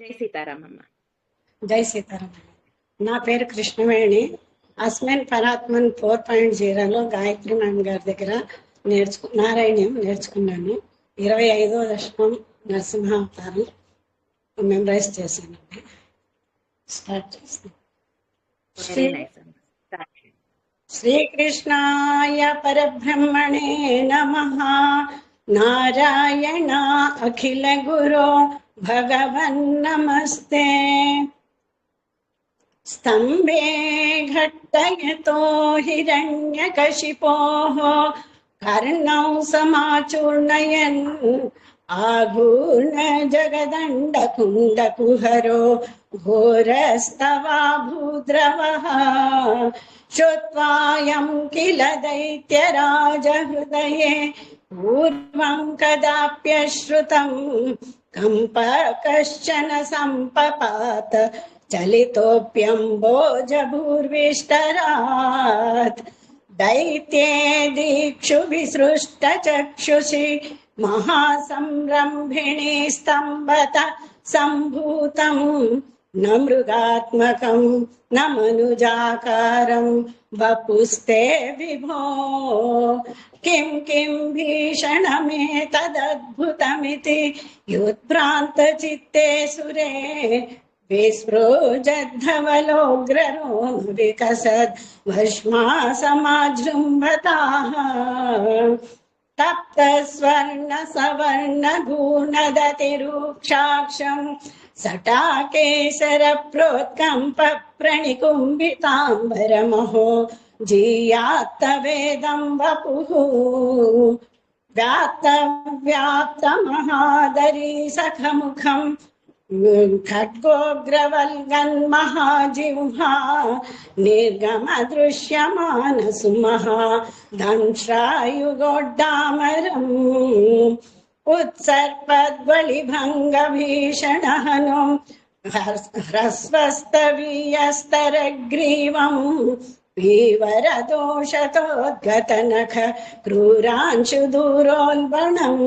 జై సీతారామమ్మ. జై సీతారామ నా పేరు కృష్ణవేణి. అస్మిన్ పరాత్మన్ ఫోర్ పాయింట్ జీరోలో గాయత్రి మ్యామ్ గారి దగ్గర నేర్చుకు నారాయణ్యం నేర్చుకున్నాను. ఇరవై ఐదో దశకం నరసింహావతారం మెమరైజ్ చేశానండి స్టార్ట్ చేస్తాను. శ్రీకృష్ణాయ పరబ్రహ్మణే నమ. नारायण अखिलगुरो भगवन्नमस्ते स्तम्भे घट्टयतो हिरण्यकशिपोः कर्णौ समाचूर्णयन् आघूर्णजगदण्डकुण्डकुहरो घोरस्तवा भूद्रवः, श्रुत्वायं किल दैत्यराजहृदये, पूर्वं कदाप्यश्रुतम् कम्प कश्चन सम्पपात, चलितोऽप्यम्बोजभूर्विष्टरात्। दैत्ये दीक्षु विसृष्टचक्षुषि महासंरम्भिणी स्तम्भत, सम्भूतम्। न मृगात्मकम् न मनुजाकारम् वपुस्ते विभो। किं किं भीषणमेतदद्भुतमिति युद्भ्रान्तचित्ते सुरे विस्पृजद्धवलोग्ररो विकसद् भस्मा समाजृम्भताः तप्त स्वर्ण सवर्ण घूर्णदतिरूक्षाक्षम् सटाकेसर प्रोत्कम्प प्रणिकुम्भिताम्बरमहो जीयात्तवेदम् वपुः व्याप्त व्याप्त महादरी सखमुखम् खड्गोग्रवल्गन् महाजिह्वा निर्गमदृश्यमान दंश्रायुगोड्डामरम् उत्सर्पद्वलिभङ्गभीषणहनु ह्रस्वस्तवीयस्तरग्रीवम् पीवरदोषतोद्गतनख क्रूरांशु दूरोल्बणम्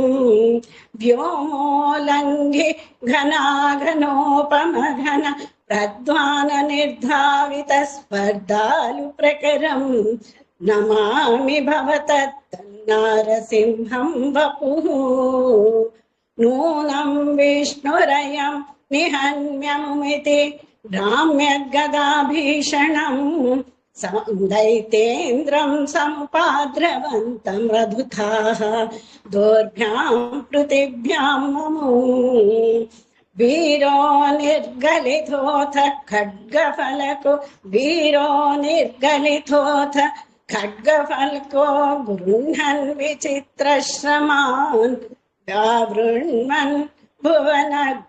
व्योमोल्लङ्घि घनाघनोपमघन प्रध्वान निर्धावित स्पर्धालु प्रकरम् नमामि भवतत्तन्नारसिंहं वपुः। नूनं विष्णुरयं निहन्यमुमिति राम्यगदाभीषणम् दैतेन्द्रं समुपाद्रवन्तं रघुथाः दोर्भ्यां पृथिव्यां ममो। वीरो निर्गलितोऽथ खड्गफलको। वीरो निर्गलितोऽथ खड्गफल्को गृह्णन् विचित्रश्रमान् व्यावृण्वन् भुवन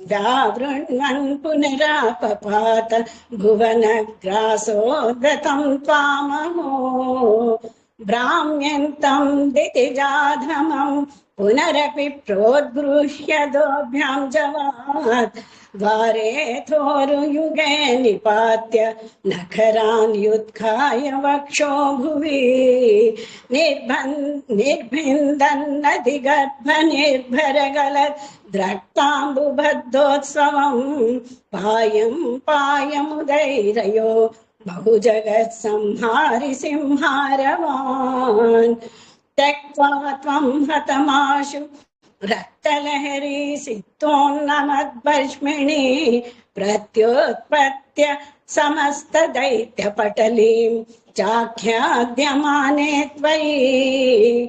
व्यावृण्वन् पुनरापपात भुवनग्रासोदतं त्वामहो। भ्राम्यन्तं दितिजाधमम् पुनरपि प्रोद्गृह्य दोभ्यां जवात्। द्वारे थोरुयुगे निपात्य नखरान् युत्खाय वक्षो भुवि। निर्भन् निर्भिन्दन्नदिगर्भनिर्भरगलत् द्रक्ताम्बुबद्धोत्सवम् पायं पायमुदैरयो बहुजगत्संहारि सिंहारवान्। त्यक्त्वा त्वं हतमाशु रक्तलहरी सिक्तोन्नमद्भस्मिणी प्रत्युत्पत्य समस्तदैत्यपटलीं चाख्याद्यमाने त्वयि।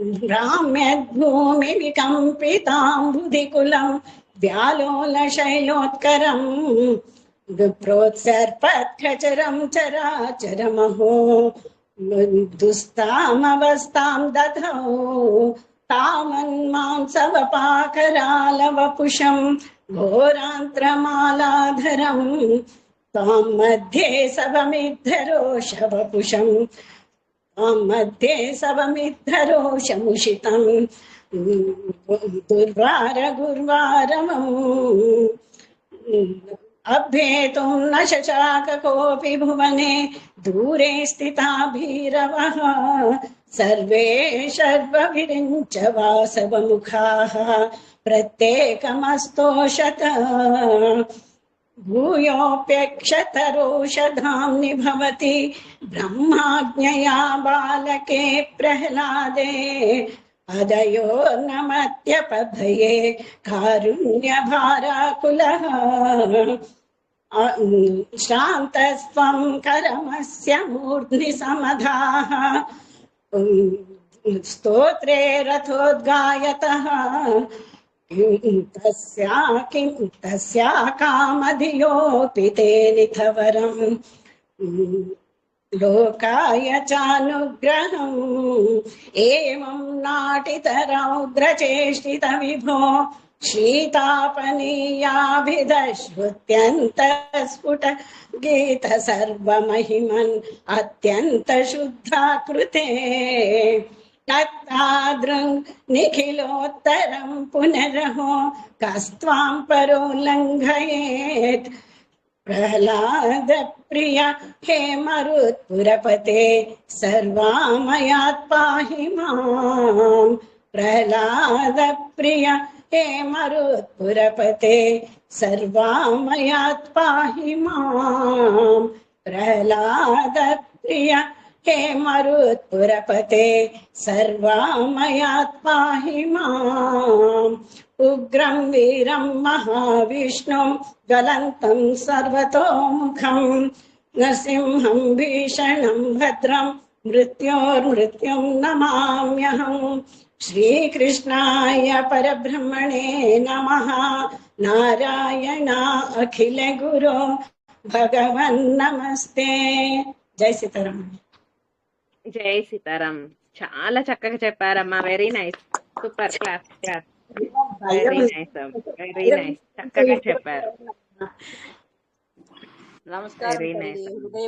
भ्राम्यद्भूमिविकम्पिताम्बुधिकुलं व्यालोलशैलोत्करम् प्रोत्सर्पत्खचरं चराचरमहो दुस्तामवस्थां दधौ। तामन्मांसवपाकरालवपुषं घोरान्त्रमालाधरम् तां मध्ये सवमिद्धरोषवपुषं तां मध्ये सवमिद्धरोषमुषितं दुर्वार गुर्वारमम् अभ्येतुं न शशाक भुवने दूरे स्थिता भीरवः सर्वे शर्वभिरिञ्च वासवमुखाः प्रत्येकमस्तोषत। भूयोऽप्यक्षतरोषधाम्नि भवति। ब्रह्माज्ञया बालके प्रह्लादे। अदयो नमत्यपभये कारुण्यभाराकुलः। श्रान्तस्त्वं करमस्य मूर्ध्नि समधाः स्तोत्रे रथोद्गायतः। किं तस्या किं तस्या कामधियोऽपि ते निथवरम्। लोकाय चानुग्रहम् एवं नाटितरौद्रचेष्टितविभो शीतापनीयाभिदश्रुत्यन्तस्फुट गीत सर्वमहिमन् अत्यन्तशुद्धाकृते तत्तादृङ् निखिलोत्तरं पुनरहो कस्त्वां परो लङ्घयेत् प्रिया, हे मरुत्पुरपते सर्वामयात् पाहि माम् प्रह्लाद प्रिय, हे मरुत्पुरपते सर्वामयात् पाहि माम् प्रह्लाद प्रिय हे मरुत्पुरपते सर्वामयात्मा हि माम्। उग्रं वीरं महाविष्णुं ज्वलन्तं सर्वतोमुखं नृसिंहं भीषणं भद्रं मृत्योर्मृत्युं नमाम्यहम्। श्रीकृष्णाय परब्रह्मणे नमः। नारायणा अखिलगुरो भगवन् नमस्ते। जय सीतारामन्। జై సీతారాం. చాలా చక్కగా చెప్పారమ్మా. Very nice super class class very nice very nice చక్కగా చెప్పారు.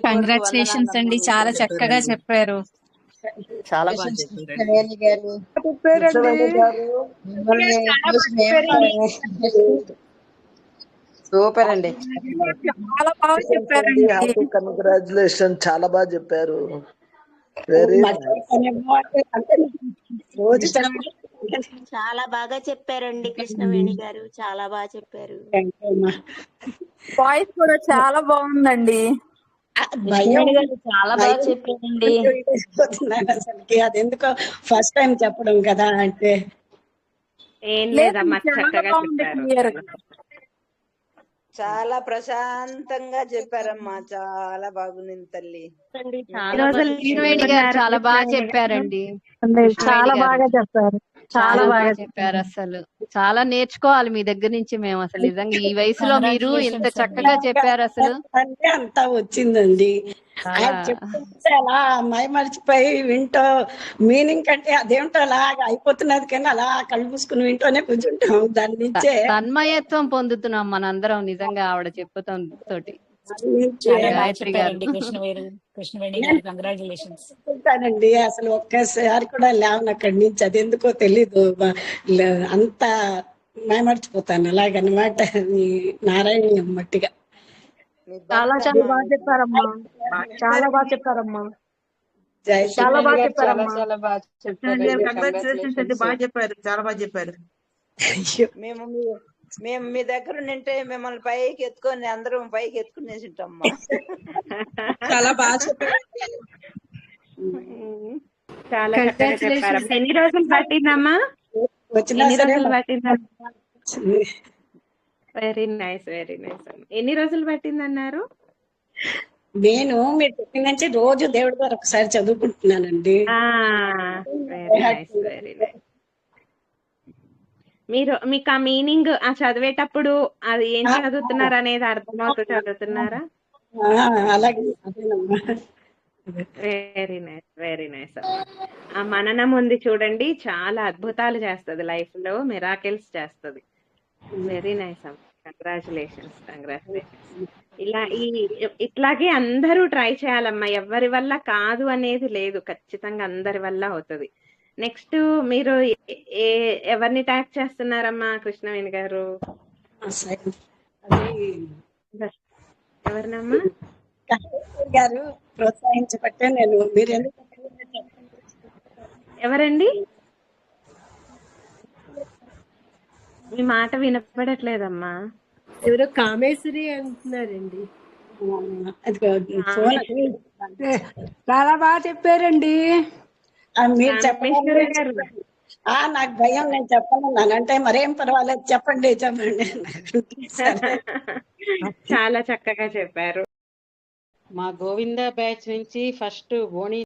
కంగ్రాచులేషన్స్ అండి. చాలా చక్కగా చెప్పారు. చాలా చెప్పారు సూపర్ అండి. చాలా బాగా చెప్పారండి. హ్యాపీ కంగ్రాచులేషన్ చాలా బాగా చెప్పారు. చాలా బాగా చెప్పారండి కృష్ణవేణి గారు. చాలా బాగా చెప్పారు. వాయిస్ కూడా చాలా బాగుందండి. చాలా బాగా చెప్పారండి. అసలుకి. అది ఎందుకో ఫస్ట్ టైం చెప్పడం కదా అంటే. ఏం లేదు, లేదమ్మా చక్కగా చెప్పారు. చాలా ప్రశాంతంగా చెప్పారమ్మా. చాలా బాగుంది తల్లి. చాలా బాగా చెప్పారండి. చాలా బాగా చెప్పారు. చాలా బాగా చెప్పారు అసలు. చాలా నేర్చుకోవాలి మీ దగ్గర నుంచి మేము అసలు నిజంగా. ఈ వయసులో మీరు ఇంత చక్కగా చెప్పారు అసలు. అంటే అంతా వచ్చిందండి. చెప్తుంటే అలా అమ్మాయి మర్చిపోయి వింటో మీనింగ్ కంటే అదేంటో అలాగా అయిపోతున్నది కానీ అలా కళ్ళు మూసుకుని వింటూనే కూర్చుంటాం దాని నుంచే. తన్మయత్వం పొందుతున్నాం మనందరం నిజంగా ఆవిడ చెప్పుతాం తోటి అనుకుంటానండి అసలు ఒక్కసారి కూడా లేవను అక్కడి నుంచి. అది ఎందుకో తెలీదు అంత మైమర్చిపోతాను. అలాగనమాట. నారాయణ మట్టిగా. చాలా చాలా బాగా చెప్పారమ్మా. చాలా బాగా చెప్పారమ్మా. చాలా బాగా చెప్పారమ్మా. చాలా చాలా బాగా చెప్పారు. బాగా చెప్పారు. చాలా బాగా చెప్పారు. మేము మేము మీ దగ్గర ఉంటే మిమ్మల్ని పైకి ఎత్తుకొని అందరం పైకి ఎత్తుకునేసి ఉంటామ్మా చాలా బాగా చెప్పారు. చాలా చక్కగా చెప్పారు ఎన్ని రోజులు పట్టిందమ్మా? వచ్చినా ఎన్ని రోజులు పట్టిందమ్మా? వెరీ నైస్ వెరీ నైస్ ఎన్ని రోజులు పట్టిందన్నారు? నేను మీరు చెప్పిన నుంచి రోజు దేవుడి గారు ఒకసారి చదువుకుంటున్నానండి. వెరీ నైస్ వెరీ నైస్ మీరు మీకు ఆ మీనింగ్ ఆ చదివేటప్పుడు అది ఏం చదువుతున్నారు అనేది అర్థమవుతూ చదువుతున్నారా? అలాగే వెరీ నైస్ వెరీ నైస్ ఆ మననం ఉంది చూడండి చాలా అద్భుతాలు చేస్తుంది లైఫ్లో మిరాకిల్స్ చేస్తుంది. వెరీ నైస్ అమ్మ. కంగ్రాచులేషన్స్ కంగ్రాచులేషన్స్ ఇలా ఈ ఇట్లాగే అందరూ ట్రై చేయాలమ్మా. ఎవరి వల్ల కాదు అనేది లేదు. ఖచ్చితంగా అందరి వల్ల అవుతుంది. నెక్స్ట్ మీరు ఏ- ఎవరిని ట్యాగ్ చేస్తున్నారమ్మా కృష్ణవేణి గారు? ఎవరినమ్మా? కృష్ణ గారు ప్రోత్సహించబట్టే నేను మీరు ఎందుకు ఎవరండి? మీ మాట వినపడట్లేదమ్మా. ఎవరో కామేశ్వరి అంటున్నారండి. చాలా బాగా చెప్పారండి. ఆ, మీరు చెప్పండి. గారు. ఆ నాకు భయం నేను చెప్పను అంటే మరేం పర్వాలేదు చెప్పండి చెప్పండి. చాలా చక్కగా చెప్పారు. మా గోవింద బ్యాచ్ నుంచి ఫస్ట్ బోని